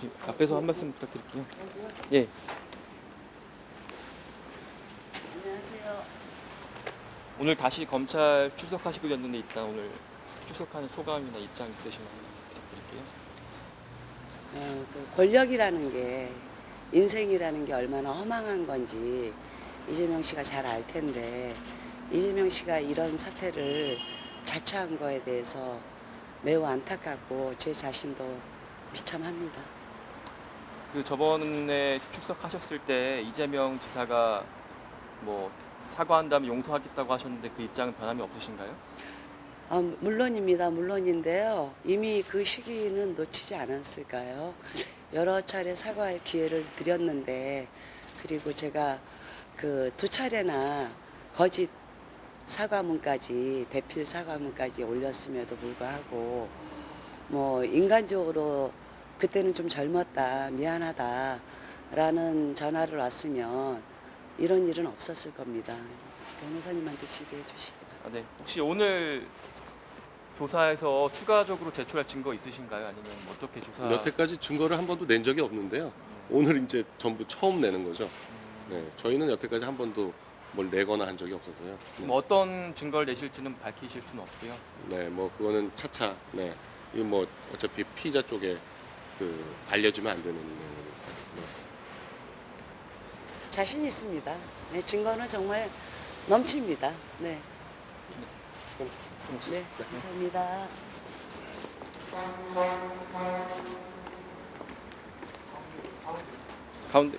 지- 앞에서 한 말씀 부탁드릴게요. 예. 안녕하세요. 오늘 다시 검찰 출석하시게 됐는데 일단 오늘 출석하는 소감이나 입장 있으시면 부탁드릴게요. 어, 그 권력이라는 게 인생이라는 게 얼마나 허망한 건지 이재명 씨가 잘 알 텐데 이재명 씨가 이런 사태를 자처한 거에 대해서 매우 안타깝고 제 자신도 비참합니다. 그 저번에 출석하셨을 때 이재명 지사가 뭐 사과한다면 용서하겠다고 하셨는데 그 입장은 변함이 없으신가요? 아, 물론입니다. 물론인데요. 이미 그 시기는 놓치지 않았을까요? 여러 차례 사과할 기회를 드렸는데 그리고 제가 그 두 차례나 거짓 사과문까지 대필 사과문까지 올렸음에도 불구하고 뭐 인간적으로 그때는 좀 젊었다 미안하다 라는 전화를 왔으면 이런 일은 없었을 겁니다. 변호사님한테 질의해 주시기 바랍니다. 아, 네. 혹시 오늘 조사에서 추가적으로 제출할 증거 있으신가요? 아니면 뭐 어떻게 조사? 여태까지 증거를 한 번도 낸 적이 없는데요. 오늘 이제 전부 처음 내는 거죠. 네, 저희는 여태까지 한 번도 뭘 내거나 한 적이 없어서요. 그럼 어떤 증거를 내실지는 밝히실 수는 없고요. 네, 뭐 그거는 차차. 네, 이거 뭐 어차피 피의자 쪽에 그 알려주면 안 되는 내용이니까. 네. 자신 있습니다. 네, 증거는 정말 넘칩니다. 네, 네, 감사합니다. 가운데